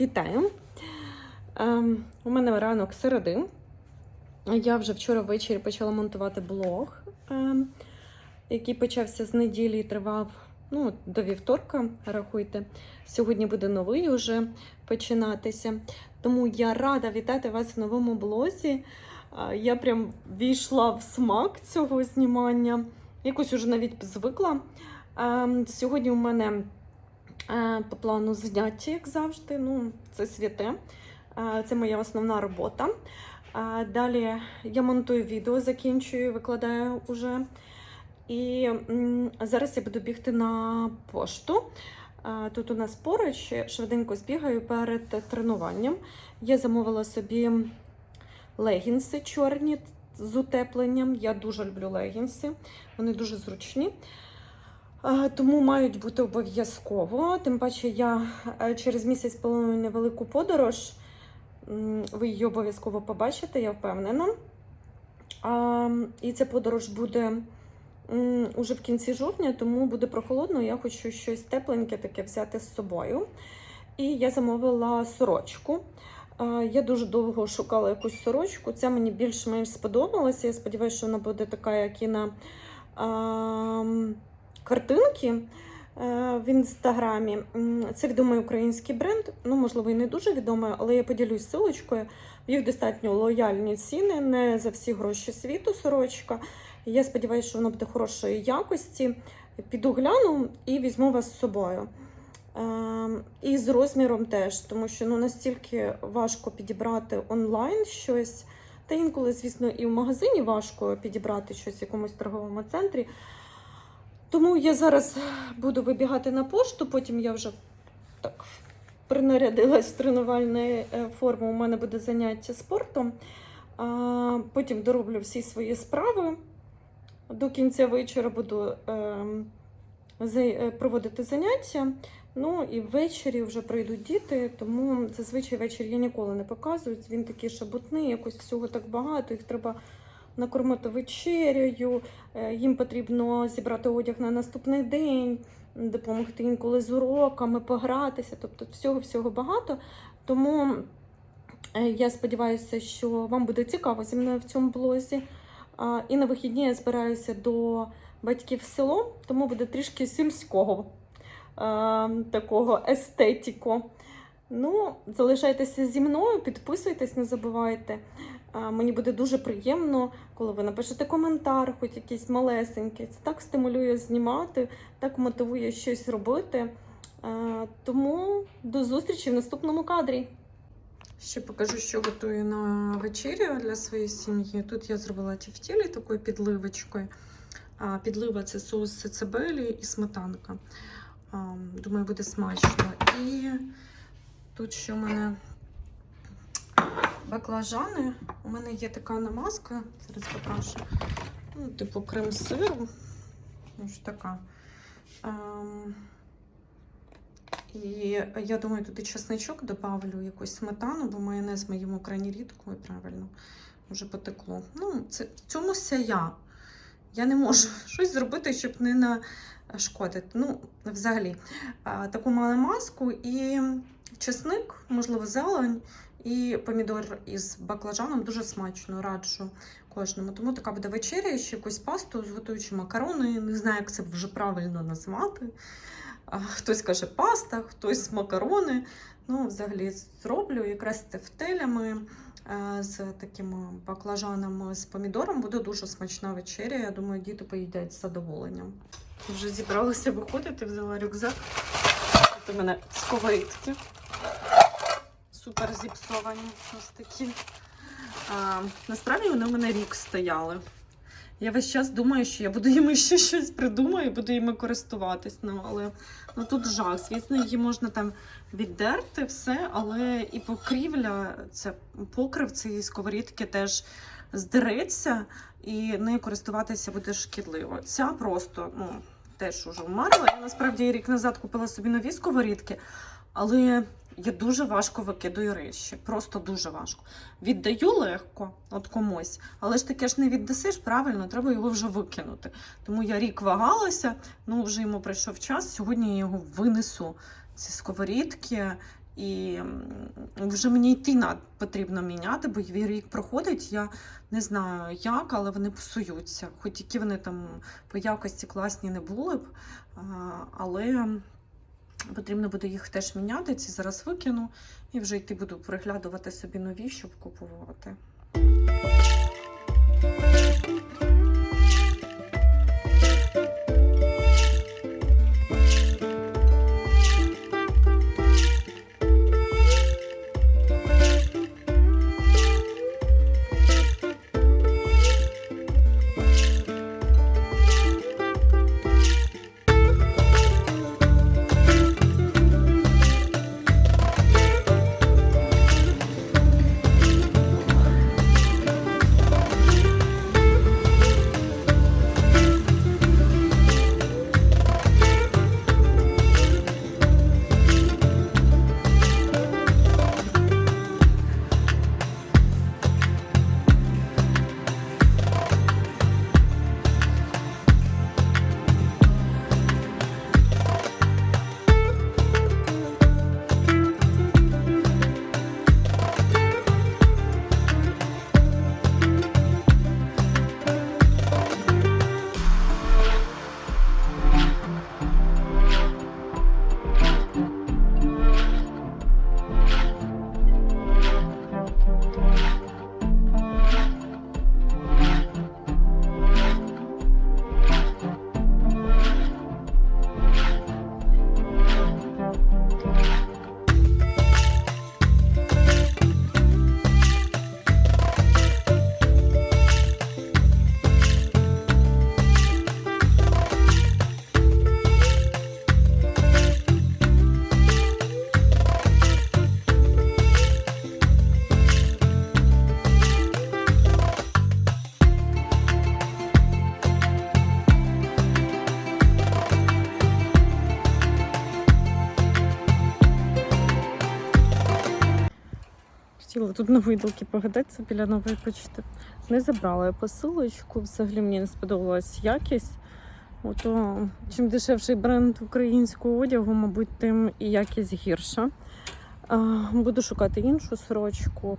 Вітаю! Ем, у мене ранок середи. Я вже вчора ввечері почала монтувати блог, ем, який почався з неділі і тривав ну, до вівторка. Рахуйте. Сьогодні буде новий уже починатися. Тому я рада вітати вас в новому блозі. Е, Я прям війшла в смак цього знімання. Якось уже навіть звикла. Ем, Сьогодні у мене По плану заняття, як завжди. Ну, це святе. Е, Це моя основна робота. Е, Далі я монтую відео, закінчую, викладаю уже. І зараз я буду бігти на пошту. Е, Тут у нас поруч швиденько збігаю перед тренуванням. Я замовила собі легінси чорні з утепленням. Я дуже люблю легінси, вони дуже зручні. Тому мають бути обов'язково. Тим паче, я е, через місяць планую невелику подорож. Ви її обов'язково побачите, я впевнена. І ця подорож буде уже в кінці жовтня, тому буде прохолодно. Я хочу щось тепленьке таке взяти з собою. І я замовила сорочку. Я дуже довго шукала якусь сорочку. Ця мені більш-менш сподобалася. Я сподіваюся, що вона буде така, як і на. Картинки е, в інстаграмі. Це відомий український бренд. Ну, можливо, і не дуже відомий, але я поділюсь силочкою. В їх достатньо лояльні ціни, не за всі гроші світу сорочка. Я сподіваюся, що вона буде хорошої якості. Піду гляну і візьму вас з собою. Е, І з розміром теж, тому що ну, настільки важко підібрати онлайн щось. Та інколи, звісно, і в магазині важко підібрати щось в якомусь торговому центрі. Тому я зараз буду вибігати на пошту, потім я вже так принарядилась в тренувальну е, форму. У мене буде заняття спортом. Потім дороблю всі свої справи. До кінця вечора буду е, е, проводити заняття. Ну і ввечері вже прийдуть діти, тому зазвичай вечір я ніколи не показую. Він такий шабутний, якось всього так багато, їх треба накормити вечерею, е, їм потрібно зібрати одяг на наступний день, допомогти інколи з уроками, погратися. Тобто всього-всього багато. Тому е, я сподіваюся, що вам буде цікаво зі мною в цьому блозі. І на вихідні я збираюся до батьків в село, тому буде трішки сільського а, такого естетіку. Ну, залишайтеся зі мною, підписуйтесь, не забувайте. Мені буде дуже приємно, коли ви напишете коментар, хоч якийсь малесенький. Це так стимулює знімати, так мотивує щось робити. Тому до зустрічі в наступному кадрі. Ще покажу, що готую на вечерю для своєї сім'ї. Тут я зробила тівтілі такою підливочкою. Підлива це соус сецебелі і сметанка. Думаю, буде смачно. І тут ще у мене баклажани. У мене є така намазка, зараз покажу. Ну, типу крем сиру. Ось така. Ем, і я думаю, тут і чесничок добавлю, якусь сметану, бо майонез ми їмо крайні рідко і правильно вже потекло. Ну, це, в цьому я. Я не можу щось зробити, щоб не нашкодити. Ну, взагалі, таку мали маску і чесник, можливо, зелень і помідор із баклажаном дуже смачно раджу кожному. Тому така буде вечеря, ще якусь пасту зготую чи макарони. Не знаю, як це вже правильно назвати. Хтось каже паста, хтось макарони. Ну, взагалі зроблю якраз тефтелями, е, з такими баклажанами з помідором. Буде дуже смачна вечеря. Я думаю, діти поїдять з задоволенням. Вже зібралася виходити, взяла рюкзак. Тут у мене сковорідки. Супер зіпсовані. Ось такі. А, насправді вони у мене рік стояли. Я весь час думаю, що я буду їм ще щось придумаю і буду їми користуватись. Ну, але ну, тут жах. Звісно, її можна там віддерти все, але і покрівля, це покрив цієї сковорідки теж здереться, і нею користуватися буде шкідливо. Ця просто ну, теж уже вмерла. Я насправді рік назад купила собі нові сковорідки, але я дуже важко викидаю речі. Просто дуже важко. Віддаю легко от комусь, але ж таке ж не віддасиш, правильно, треба його вже викинути. Тому я рік вагалася, ну вже йому прийшов час. Сьогодні я його винесу ці сковорідки. І вже мені йти потрібно міняти, бо рік проходить. Я не знаю як, але вони псуються. Хоч які вони там по якості класні не були б, але потрібно буде їх теж міняти. Ці зараз викину і вже йти буду переглядувати собі нові, щоб купувати. Тут на видалки погадатися біля нової почти. Не забрала я посилочку. Взагалі мені не сподобалась якість. Ото чим дешевший бренд українського одягу, мабуть, тим і якість гірша. А, буду шукати іншу сорочку.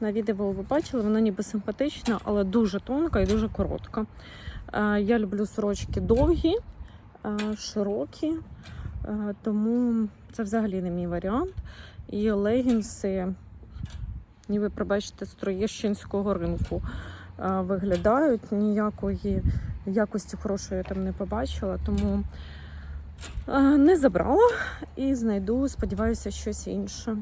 На відео ви бачили, вона ніби симпатична, але дуже тонка і дуже коротка. А, я люблю сорочки довгі, а, широкі, а, тому це взагалі не мій варіант. І легінси ніби, пробачте, з Троєщинського ринку виглядають. Ніякої якості хорошої я там не побачила, тому не забрала і знайду, сподіваюся, щось інше.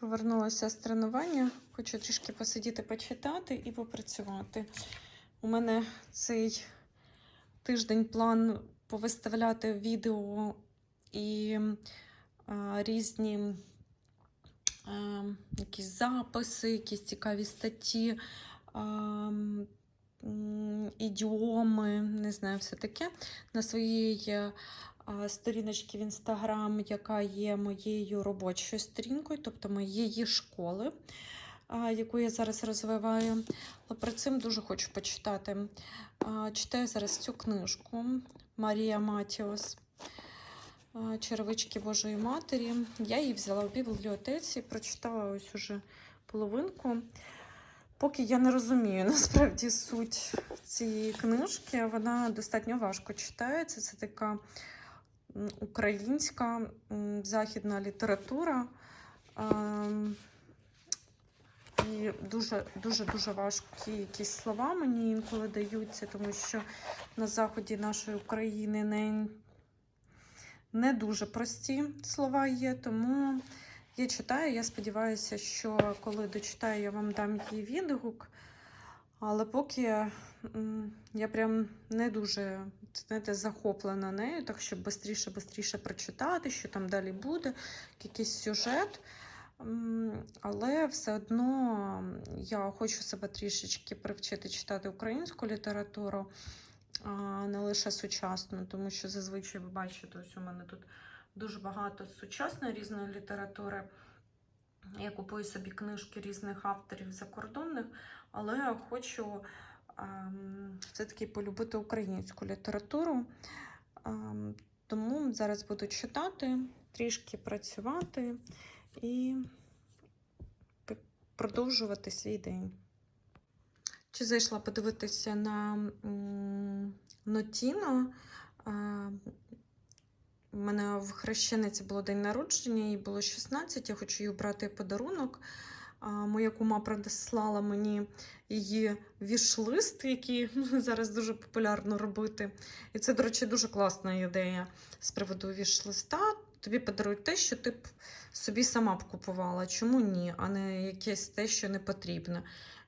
Повернулася з тренування, хочу трішки посидіти, почитати і попрацювати. У мене цей тиждень план повиставляти відео і а, різні е, якісь записи, якісь цікаві статті, е, ідіоми, не знаю, все таке. На своїй е, сторіночці в інстаграм, яка є моєю робочою сторінкою, тобто моєї школи, яку я зараз розвиваю. Але про цим дуже хочу почитати. Читаю зараз цю книжку Марія Матіос. Черевички Божої Матері. Я її взяла в бібліотеці, прочитала ось уже половинку. Поки я не розумію насправді суть цієї книжки, вона достатньо важко читається. Це така українська західна література. І дуже дуже дуже важкі якісь слова мені інколи даються, тому що на заході нашої України не, не дуже прості слова є. Тому я читаю. Я сподіваюся, що коли дочитаю, я вам дам її відгук. Але поки я прям не дуже знаєте, захоплена нею, так щоб швидше швидше прочитати, що там далі буде, якийсь сюжет. Але все одно я хочу себе трішечки привчити читати українську літературу, а не лише сучасну, тому що зазвичай ви бачите, ось у мене тут дуже багато сучасної різної літератури. Я купую собі книжки різних авторів закордонних, але хочу ем, все-таки полюбити українську літературу. Ем, тому зараз буду читати трішки працювати і продовжувати свій день. Чи зайшла подивитися на Нотіно? У мене в хрещениці було день народження, їй було 16, я хочу їй обрати подарунок. Моя кума прислала мені її вішлист, який зараз дуже популярно робити. І це, до речі, дуже класна ідея з приводу вішлиста. Тобі подарують те, що ти б собі сама б купувала. Чому ні, а не якесь те, що не потрібне.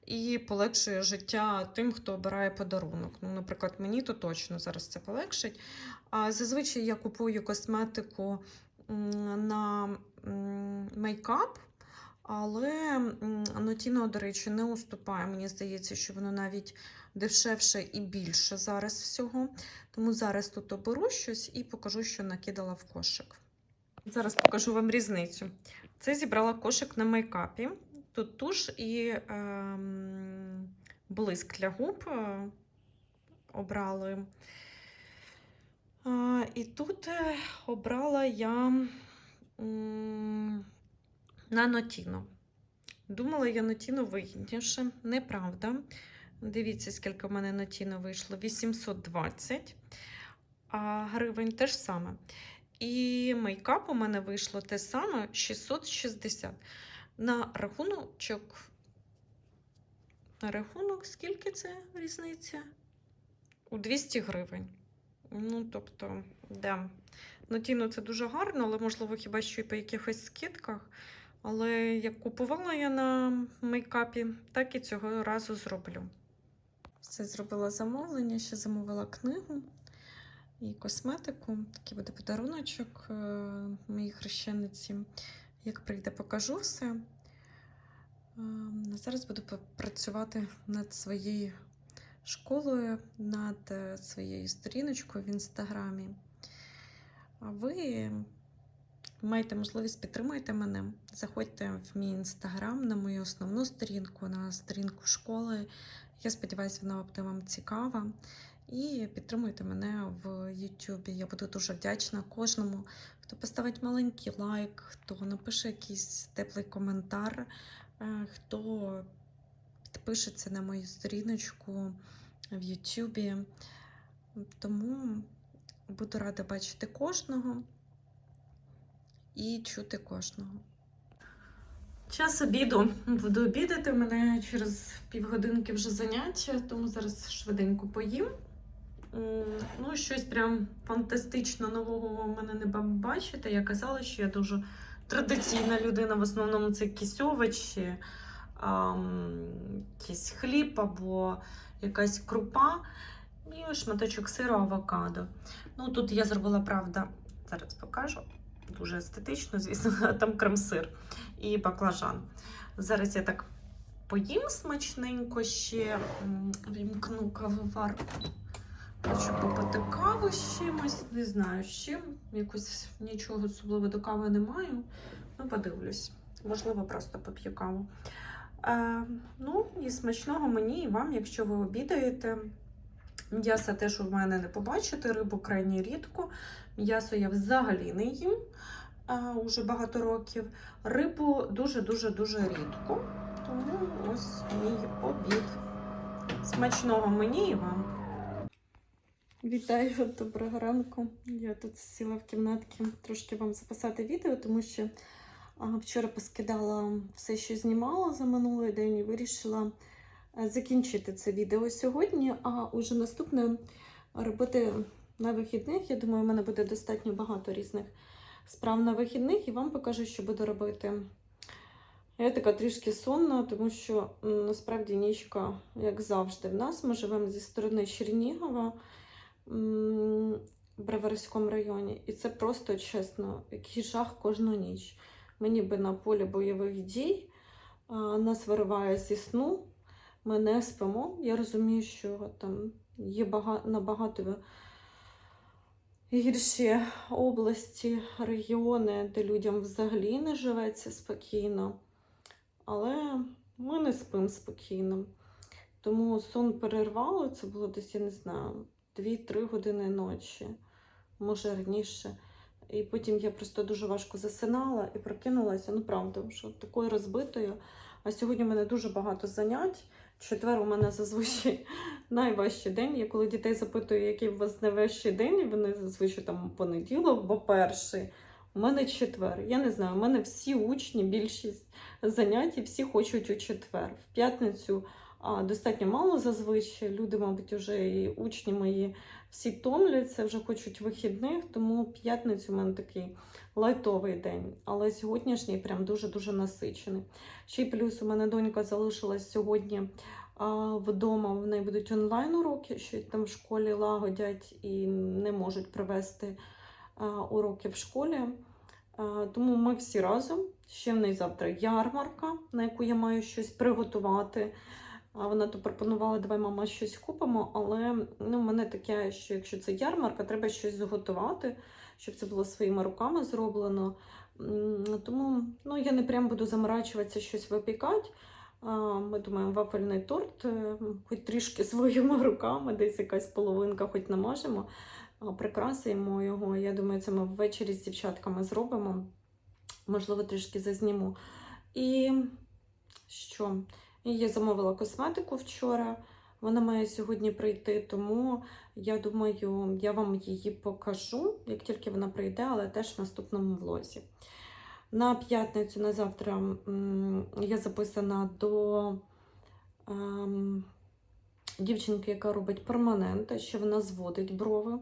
І полегшує життя тим, хто обирає подарунок. Ну, наприклад, мені то точно зараз це полегшить. А зазвичай я купую косметику на мейкап, але м, Notino, до речі, не уступає. Мені здається, що воно навіть дешевше і більше зараз всього. Тому зараз тут оберу щось і покажу, що накидала в кошик. Зараз покажу вам різницю. Це зібрала кошик на мейкапі. Тут туш і ем, блиск для губ е, обрали. А, і тут е, обрала я м, на Думала, я Нотіно вигідніше. Неправда. Дивіться, скільки в мене Нотіно вийшло: 820 а гривень теж саме. І мейкап у мене вийшло те саме 660. На рахуночок. На рахунок, скільки це різниця? У 200 гривень. Ну, тобто, да. Ну, тіно це дуже гарно, але, можливо, хіба що і по якихось скидках. Але як купувала я на мейкапі, так і цього разу зроблю. Все зробила замовлення, ще замовила книгу і косметику. Такий буде подаруночок е, моїй хрещениці. Як прийде, покажу все. Е, а Зараз буду працювати над своєю школою, над е, своєю сторіночкою в інстаграмі. А ви маєте можливість підтримуйте мене. Заходьте в мій інстаграм на мою основну сторінку, на сторінку школи. Я сподіваюся, вона буде вам цікава. І підтримуйте мене в Ютубі. Я буду дуже вдячна кожному, хто поставить маленький лайк, хто напише якийсь теплий коментар, е, хто підпишеться на мою сторіночку в Ютубі. Тому буду рада бачити кожного і чути кожного. Час обіду. Буду обідати. У мене через півгодинки вже заняття, тому зараз швиденько поїм. М, Ну, щось прям фантастично нового в мене не бачите. Я казала, що я дуже традиційна людина. В основному це якісь овочі, якийсь хліб або якась крупа і шматочок сиру авокадо. Ну, тут я зробила, правда, зараз покажу. Дуже естетично, звісно, там крем-сир і баклажан. Зараз я так поїм смачненько ще вімкну кавоварку. Хочу попити каву з чимось, не знаю з чим. Якось нічого особливо до кави не маю. Ну, подивлюсь. Можливо, просто поп'ю каву. Е, ну, і смачного мені і вам, якщо ви обідаєте. М'яса теж у мене не побачите, рибу крайні рідко. М'ясо я взагалі не їм а, уже багато років. Рибу дуже-дуже-дуже рідко. Тому ось мій обід. Смачного мені і вам. Вітаю, доброго ранку. Я тут сіла в кімнатки трошки вам записати відео, тому що вчора поскидала все, що знімала за минулий день, і вирішила е, закінчити це відео сьогодні, а уже наступне робити на вихідних. Я думаю, у мене буде достатньо багато різних справ на вихідних, і вам покажу, що буду робити. Я така трішки сонна, тому що насправді нічка, як завжди, в нас. Ми живемо зі сторони Чернігова в Броварському районі. І це просто чесно, який жах кожну ніч. Ми ніби на полі бойових дій, нас вириває зі сну, ми не спимо. Я розумію, що там є бага- набагато гірші області, регіони, де людям взагалі не живеться спокійно. Але ми не спимо спокійно. Тому сон перервало, це було десь, я не знаю, 2-3 години ночі, може раніше. І потім я просто дуже важко засинала і прокинулася. Ну, правда, що такою розбитою. А сьогодні в мене дуже багато занять. Четвер у мене зазвичай найважчий день. Я коли дітей запитую, який у вас найважчий день, вони зазвичай там понеділок, бо перший. У мене четвер. Я не знаю, у мене всі учні, більшість занять, і всі хочуть у четвер. В п'ятницю достатньо мало зазвичай. Люди, мабуть, вже і учні мої всі томляться, вже хочуть вихідних, тому п'ятницю у мене такий лайтовий день. Але сьогоднішній прям дуже-дуже насичений. Ще й плюс у мене донька залишилась сьогодні а, вдома. В неї будуть онлайн уроки, що там в школі лагодять і не можуть провести уроки в школі. Тому ми всі разом. Ще в неї завтра ярмарка, на яку я маю щось приготувати. А Вона то пропонувала, давай мама щось купимо, але ну, в мене таке, що якщо це ярмарка, треба щось зготувати, щоб це було своїми руками зроблено. Тому ну, я не прям буду заморачуватися щось випікати. Ми думаємо, вафельний торт, е, хоч трішки своїми руками, десь якась половинка, хоч намажемо, прикрасимо його. Я думаю, це ми ввечері з дівчатками зробимо. Можливо, трішки зазніму. І що? Я замовила косметику вчора. Вона має сьогодні прийти, тому я думаю, я вам її покажу, як тільки вона прийде, але теж в наступному влозі. На п'ятницю, на завтра я записана до ем, дівчинки, яка робить перманент, що вона зводить брови,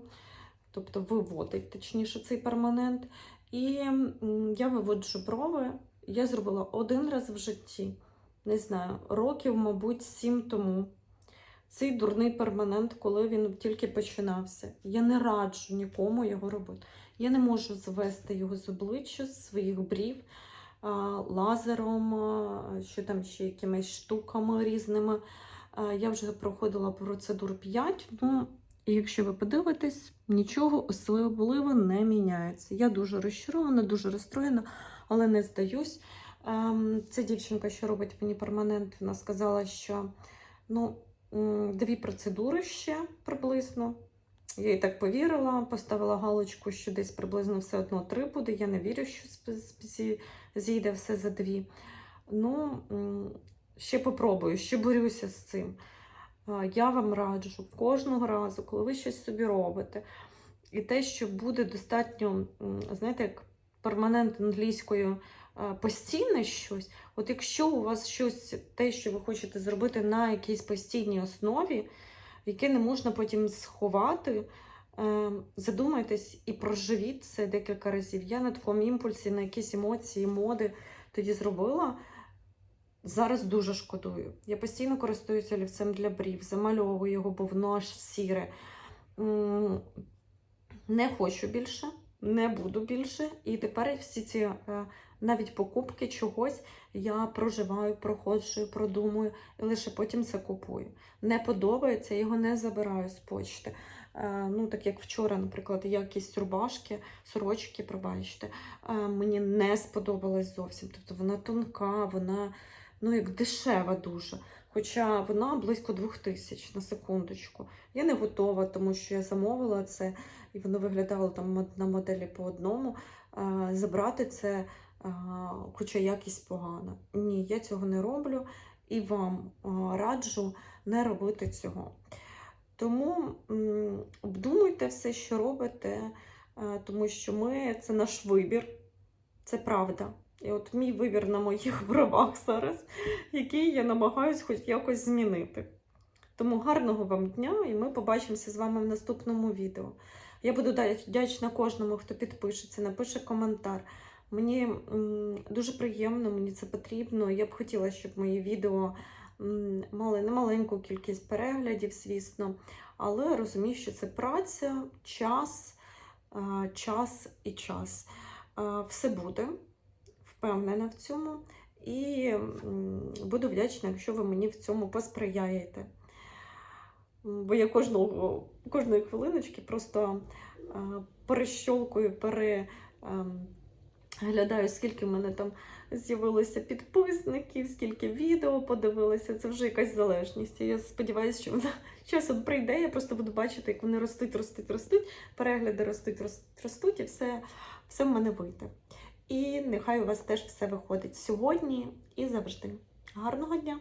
тобто виводить, точніше, цей перманент. І я виводжу брови. Я зробила один раз в житті не знаю, років, мабуть, сім тому. Цей дурний перманент, коли він тільки починався. Я не раджу нікому його робити. Я не можу звести його з обличчя, з своїх брів лазером, що там ще якимись штуками різними. Я вже проходила процедур 5. Ну, якщо ви подивитесь, нічого особливо не міняється. Я дуже розчарована, дуже розстроєна, але не здаюсь. Ця дівчинка, що робить мені перманент, вона сказала, що ну, дві процедури ще приблизно. Я їй так повірила, поставила галочку, що десь приблизно все одно три буде. Я не вірю, що зійде все за дві. Ну, ще попробую, ще борюся з цим. Я вам раджу кожного разу, коли ви щось собі робите, і те, що буде достатньо, знаєте, як перманент англійською постійне щось. От якщо у вас щось, те, що ви хочете зробити на якійсь постійній основі, яке не можна потім сховати, е, задумайтесь і проживіть це декілька разів. Я на такому імпульсі, на якісь емоції, моди тоді зробила. Зараз дуже шкодую. Я постійно користуюся олівцем для брів, замальовую його, бо воно аж сіре. Не хочу більше, не буду більше. І тепер всі ці е, навіть покупки чогось я проживаю, проходжую, продумую і лише потім це купую. Не подобається, його не забираю з почти. Е, Ну, так як вчора, наприклад, якість рубашки, сорочки, пробачте, е, мені не сподобалась зовсім. Тобто вона тонка, вона ну, як дешева дуже. Хоча вона близько двох тисяч на секундочку. Я не готова, тому що я замовила це, і воно виглядало там на моделі по одному. Е, Забрати це, хоча якість погана. Ні, я цього не роблю і вам раджу не робити цього. Тому обдумуйте все, що робите, е, тому що ми це наш вибір, це правда. І от мій вибір на моїх бровах зараз, який я намагаюсь хоч якось змінити. Тому гарного вам дня, і ми побачимося з вами в наступному відео. Я буду вдячна кожному, хто підпишеться, напише коментар. Мені дуже приємно, мені це потрібно. Я б хотіла, щоб мої відео мали немаленьку кількість переглядів, звісно, але розумію, що це праця, час, час і час. Все буде, впевнена в цьому. І буду вдячна, якщо ви мені в цьому посприяєте. Бо я кожного, кожної хвилиночки просто перещолкую, пере, ем, Глядаю, скільки в мене там з'явилося підписників, скільки відео подивилися. Це вже якась залежність. І я сподіваюся, що вона часом прийде. Я просто буду бачити, як вони ростуть, ростуть, ростуть, перегляди ростуть, ростуть, ростуть, і все, все в мене вийде. І нехай у вас теж все виходить сьогодні і завжди. Гарного дня!